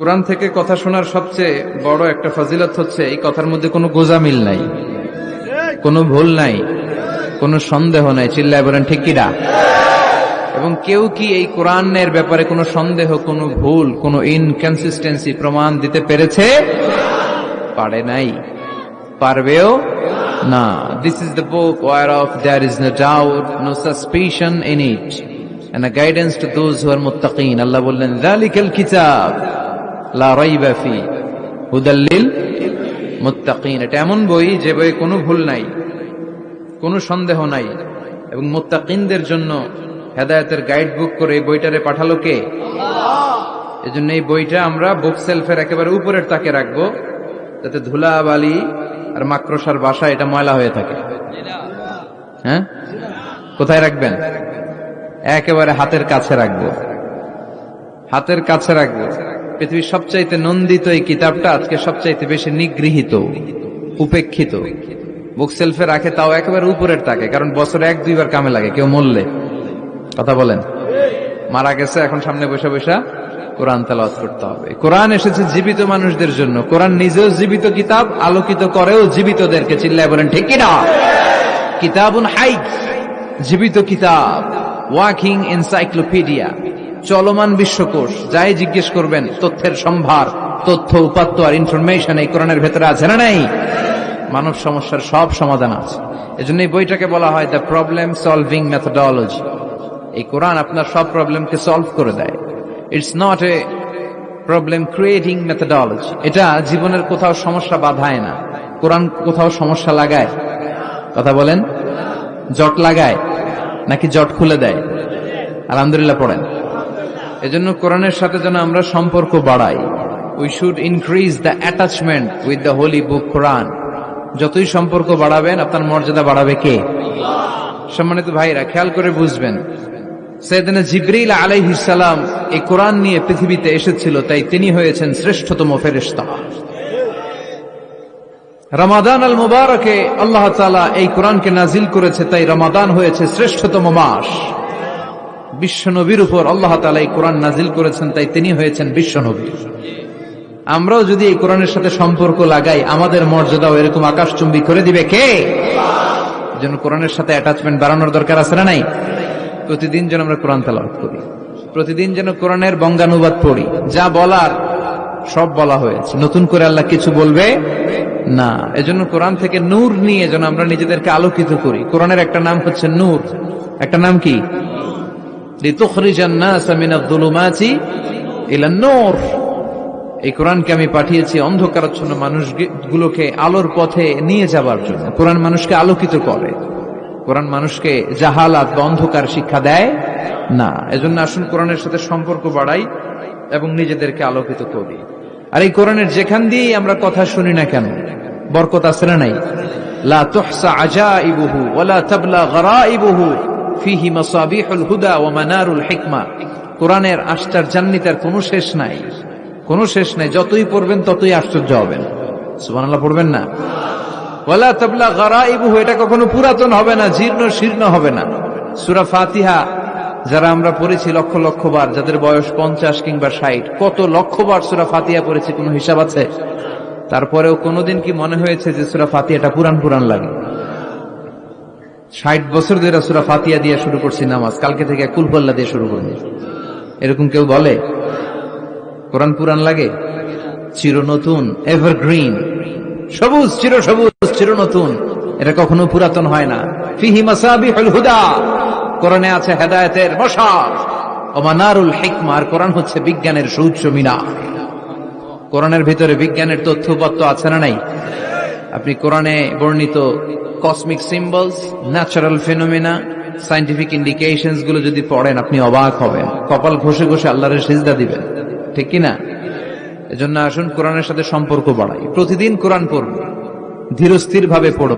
কোরআন থেকে কথা শোনার সবচেয়ে বড় একটা ফজিলত হচ্ছে, এই কথার মধ্যে কোনো গোজামিল নাই, কোনো ভুল নাই, কোনো সন্দেহ নাই। চিল্লায় বলেন, ঠিক কিনা এবং কেউ কি এই কোরআনের ব্যাপারে কোনো সন্দেহ, কোনো ভুল, কোনো ইনকনসিস্টেন্সি প্রমাণ দিতে পেরেছে? পারে নাই। পারবেও না। This is the book whereof there is no doubt no suspicion in it and a guidance to those who are muttaqin Allah বললেন যালিকাল কিতাব। রাইবা ফি হুদাল লিল মুত্তাকিন। এটা এমন বই যে বইয়ে কোনো ভুল নাই কোনো সন্দেহ নাই। এবং মুত্তাকিনদের জন্য হেদায়েতের গাইড বুক করে এই বইটারে পাঠালো কে? এজন্য এই বইটা আমরা বুক সেলফের একেবারে উপরের তাকে রাখব যাতে ধুলা বালি আর মাক্রসার বাসা এটা ময়লা হয়ে থাকে। হ্যাঁ? কোথায় রাখবেন? একেবারে হাতের কাছে রাখব। হাতের কাছে রাখব। পৃথিবীর সবচাইতে নন্দিত এই কিতাবটা আজকে সবচাইতে বেশি নিগৃহীত, উপেক্ষিত। বুক সেলফে রাখে, তাও একেবারে উপরের তাকে, কারণ বছরে এক, দুইবার কামে লাগে, কেউ মরলে। কথা বলেন। মারা গেছে, এখন সামনে বসে বসে কোরআন তেলাওয়াত করতে হবে। কোরআন এসেছে জীবিত মানুষদের জন্য। কোরআন নিজেও জীবিত কিতাব, আলোকিত করেও জীবিতদেরকে চিল্লায় বলেন, ঠিক না কিতাবুন হাই জীবিত কিতাব, ওয়াকিং এনসাইক্লোপিডিয়া। চলমান বিশ্বকোষ, যাই জিজ্ঞেস করবেন, তথ্যের সম্ভার, তথ্য, উপাত্ত আর ইনফরমেশন এই কোরআনের ভেতরে আছে না নাই? মানব সমস্যার সব সমাধান আছে। এজন্য এই বইটাকে বলা হয় দ্য প্রবলেম সলভিং মেথোডোলজি এই কোরআন আপনার সব প্রবলেমকে সলভ করে দেয়। It's not a problem creating methodology এটা জীবনের কোথাও সমস্যা বাধায় না। কোরআন কোথাও সমস্যা লাগায়। কথা বলেন? জট লাগায়। নাকি জট খুলে দেয়? আলহামদুলিল্লাহ পড়েন। এজন্য কোরআনের সাথে যেন আমরা সম্পর্ক বাড়াই। We should increase the attachment with the holy book Quran যতই সম্পর্ক বাড়াবেন, আপনার মর্যাদা বাড়াবে কে? সম্মানিত ভাইরা খেয়াল করে বুঝবেন। সৈয়দনা জিব্রিল আলাইহিস সালাম এই কোরআন নিয়ে পৃথিবীতে এসেছিল, তাই তিনি হয়েছেন শ্রেষ্ঠতম ফেরেশতা। রমাদান আল মুবারকে আল্লাহ তাআলা এই কোরআনকে নাজিল করেছে, তাই রমাদান হয়েছে শ্রেষ্ঠতম মাস। বিশ্বনবীর উপর আল্লাহ তাআলা এই কোরআন নাজিল করেছেন, তাই তিনি হয়েছেন বিশ্বনবী। আমরাও যদি এই কোরআনের সাথে সম্পর্ক লাগাই, আমাদের মর্যাদাও এরকম আকাশচুম্বী করে দিবে কে? যেন কোরআনের সাথে অ্যাটাচমেন্ট বাড়ানোর দরকার আছে না নাই? প্রতিদিন যেন আমরা কোরআন তালাওয়াত করি। প্রতিদিন যেন কোরআনের বঙ্গানুবাদ পড়ি। যা বলার, সব বলা হয়েছে। নতুন করে আল্লাহ কিছু বলবে? না। এজন্য কোরআন থেকে নূর নিয়ে যেন আমরা নিজেদেরকে আলোকিত করি। কোরআনের একটা নাম হচ্ছে নূর। একটা নাম কি? এই কোরআনকে আমি পাঠিয়েছি অন্ধকারাচ্ছন্ন আলোর পথে নিয়ে যাবার জন্য। মানুষকে আলোকিত করে। মানুষকে জাহালাত বা অন্ধকার শিক্ষা দেয় না। এজন্য আসুন কোরআনের সাথে সম্পর্ক বাড়াই এবং নিজেদেরকে আলোকিত করি। আর এই কোরআনের যেখান দিয়েই আমরা কথা শুনি না কেন, বরকত না নাই? লা তুহসা আজাইবুহু ওয়ালা তাবলা গরাইবুহু। ফিহি মাসাবিহুল হুদা ওয়া মানারুল হিকমা। কোরআনের আশ্চর্য জান্নিতার কোনো শেষ নাই। কোনো শেষ নাই। যতই পড়বেন, ততই আশ্চর্য হবেন। সুবহানাল্লাহ, পড়বেন না? ওয়ালা তাবলা গরাইবুহু, এটা কখনো পুরাতন হবে না, জীর্ণ, শীর্ণ হবে না। সূরা ফাতিহা, যারা আমরা পড়েছি লক্ষ লক্ষ বার, যাদের বয়স পঞ্চাশ কিংবা ষাট, কত লক্ষ বার সুরা ফাতিহা পড়েছি, কোনো হিসাব আছে? তারপরেও কোনোদিন কি মনে হয়েছে যে সুরা ফাতিহাটা পুরান পুরান লাগে? ষাট বছর ধরে সুরা ফাতিয়া দিয়ে শুরু করছি নামাজ। কালকে থেকে কুলপল্লা দিয়ে শুরু করব। এরকম কেউ বলে? কোরআন পুরান লাগে? চির নতুন এভারগ্রিন সবুজ, চির সবুজ চির নতুন এটা কখনো পুরাতন হয় না। ফিহি আছে হেদায়েতের মশাল ওমানারুল কোরআন হচ্ছে বিজ্ঞানের সুউচ্চ মিনার। কোরআনের ভিতরে বিজ্ঞানের তথ্যপত্র আছে না নাই? আপনি কোরআনে বর্ণিত cosmic symbols natural phenomena scientific ইন্ডিকেশনসগুলো যদি পড়েন, আপনি অবাক হবেন। কপাল ঘষে ঘষে আল্লাহরের সিজদা দিবেন। ঠিক কিনা? এজন্য আসুন কোরআনের সাথে সম্পর্ক বাড়াই। প্রতিদিন কোরআন পড়ব ধীরস্থির ভাবে পড়ব